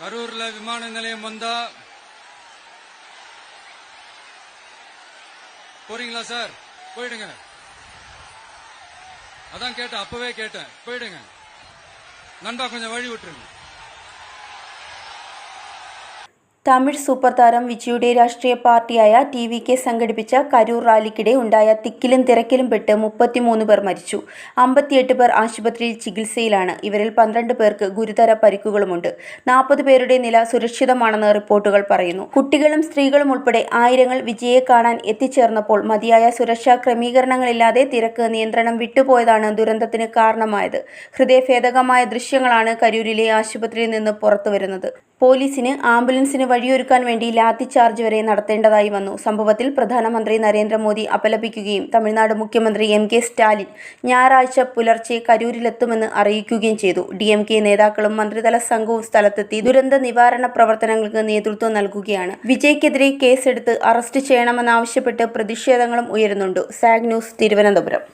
கரூர்ல விமான நிலையம் வந்தா போறீங்களா சார்? போயிடுங்க. அதான் கேட்டேன் அப்பவே கேட்டேன். போயிடுங்க. நண்பா கொஞ்சம் வழி விட்டுருங்க. തമിഴ് സൂപ്പർ താരം വിജിയുടെ രാഷ്ട്രീയ പാർട്ടിയായ ടി വി കെ സംഘടിപ്പിച്ച കരൂർ റാലിക്കിടെ ഉണ്ടായ തിക്കിലും തിരക്കിലും പെട്ട് മുപ്പത്തിമൂന്ന് പേർ മരിച്ചു. അമ്പത്തിയെട്ട് പേർ ആശുപത്രിയിൽ ചികിത്സയിലാണ്. ഇവരിൽ പന്ത്രണ്ട് പേർക്ക് ഗുരുതര പരിക്കുകളുമുണ്ട്. നാൽപ്പത് പേരുടെ നില സുരക്ഷിതമാണെന്ന് റിപ്പോർട്ടുകൾ പറയുന്നു. കുട്ടികളും സ്ത്രീകളും ഉൾപ്പെടെ ആയിരങ്ങൾ വിജയെ കാണാൻ എത്തിച്ചേർന്നപ്പോൾ മതിയായ സുരക്ഷാ ക്രമീകരണങ്ങളില്ലാതെ തിരക്ക് നിയന്ത്രണം വിട്ടുപോയതാണ് ദുരന്തത്തിന് കാരണമായത്. ഹൃദയഭേദകമായ ദൃശ്യങ്ങളാണ് കരൂരിലെ ആശുപത്രിയിൽ നിന്ന് പുറത്തുവരുന്നത്. പോലീസിന് ആംബുലൻസിന് വഴിയൊരുക്കാൻ വേണ്ടി ലാത്തി ചാർജ് വരെ നടത്തേണ്ടതായി വന്നു. സംഭവത്തിൽ പ്രധാനമന്ത്രി നരേന്ദ്രമോദി അപലപിക്കുകയും തമിഴ്നാട് മുഖ്യമന്ത്രി എം കെ സ്റ്റാലിൻ ഞായറാഴ്ച പുലർച്ചെ കരൂരിലെത്തുമെന്ന് അറിയിക്കുകയും ചെയ്തു. ഡി എം കെ നേതാക്കളും മന്ത്രിതല സംഘവും സ്ഥലത്തെത്തി ദുരന്ത നിവാരണ പ്രവർത്തനങ്ങൾക്ക് നേതൃത്വം നൽകുകയാണ്. വിജയ്ക്കെതിരെ കേസെടുത്ത് അറസ്റ്റ് ചെയ്യണമെന്നാവശ്യപ്പെട്ട് പ്രതിഷേധങ്ങളും ഉയരുന്നുണ്ട്. സാഗ് ന്യൂസ് തിരുവനന്തപുരം.